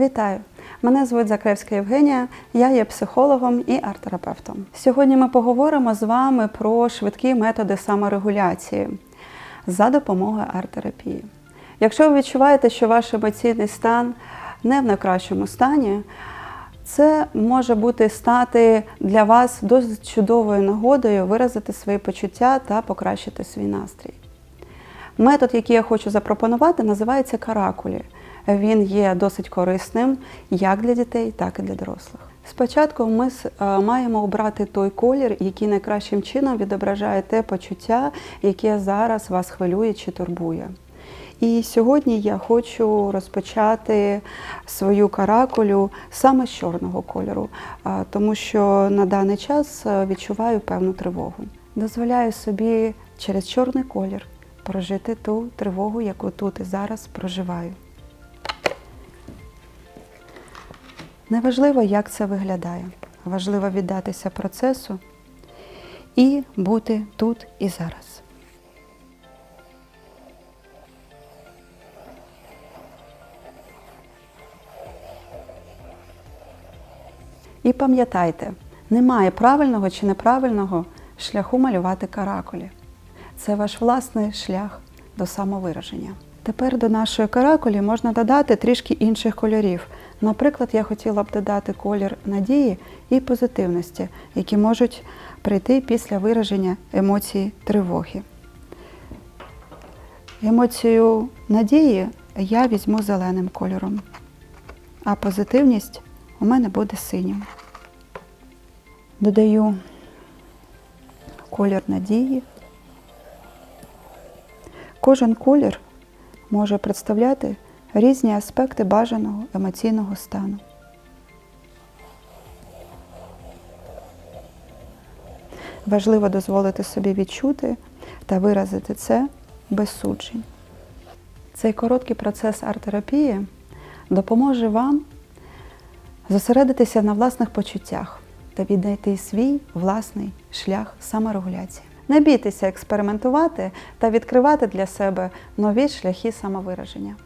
Вітаю! Мене звуть Закревська Євгенія, я є психологом і арт-терапевтом. Сьогодні ми поговоримо з вами про швидкі методи саморегуляції за допомогою арт-терапії. Якщо ви відчуваєте, що ваш емоційний стан не в найкращому стані, це може бути стати для вас досить чудовою нагодою виразити свої почуття та покращити свій настрій. Метод, який я хочу запропонувати, називається каракулі. Він є досить корисним як для дітей, так і для дорослих. Спочатку ми е, маємо обрати той колір, який найкращим чином відображає те почуття, яке зараз вас хвилює чи турбує. І сьогодні я хочу розпочати свою каракулю саме з чорного кольору, тому що на даний час е, відчуваю певну тривогу. Дозволяю собі через чорний колір прожити ту тривогу, яку тут і зараз проживаю. Неважливо, як це виглядає. Важливо віддатися процесу і бути тут і зараз. І пам'ятайте, немає правильного чи неправильного шляху малювати каракулі. Це ваш власний шлях до самовираження. Тепер до нашої каракулі можна додати трішки інших кольорів. Наприклад, я хотіла б додати колір надії і позитивності, які можуть прийти після вираження емоції тривоги. Емоцію надії я візьму зеленим кольором, а позитивність у мене буде синім. Додаю колір надії. Кожен колір може представляти різні аспекти бажаного емоційного стану. Важливо дозволити собі відчути та виразити це без суджень. Цей короткий процес арт-терапії допоможе вам зосередитися на власних почуттях та віднайти свій власний шлях саморегуляції. Не бійтеся експериментувати та відкривати для себе нові шляхи самовираження.